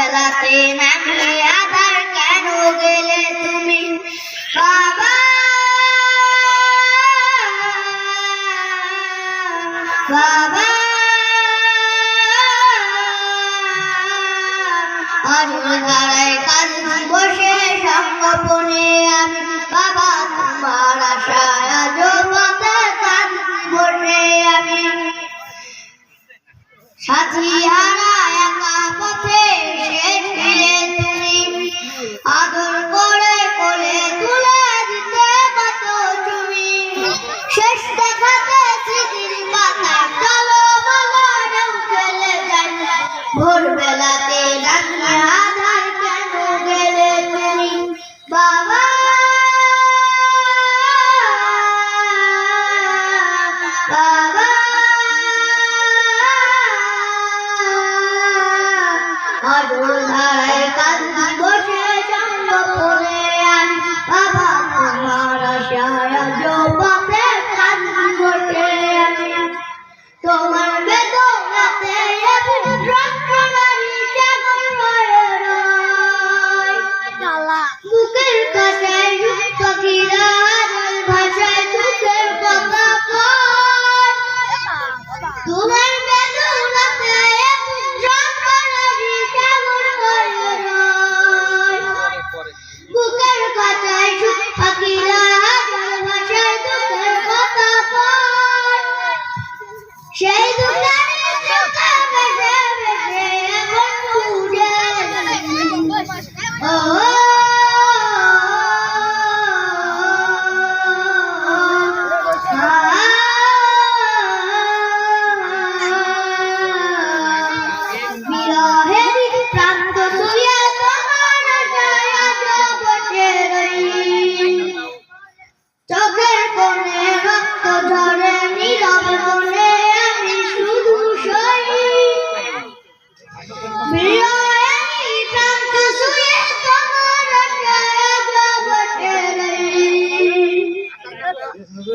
ভোরবেলাতে নামিয়ে আধার কেন গেলে তুমি? বাবা বাবা। বসে আমি বাবা, তোমার আশায় আজ পথে বসে আমি সাথী অজর ধারায় কান্দি বসে সঙ্গ পড়ে আমি বাবা আমার আশায় আজ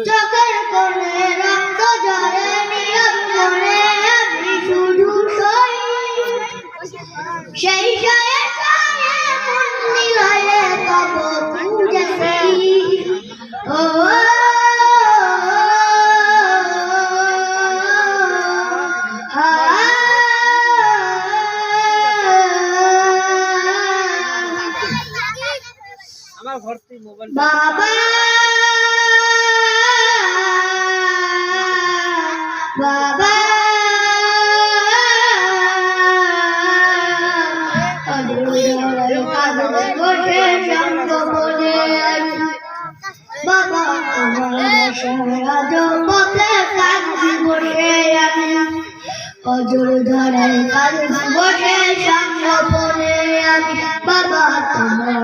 চোখের কোণে সই শয়ে থেকে মোবাইল বাবা! বাবা! বাবা আমার সরাজ পথে কাঁদি বসে আমি। অজর ধরে কাঁদি বসে সঙ্গ বলে আমি। বাবা তোমার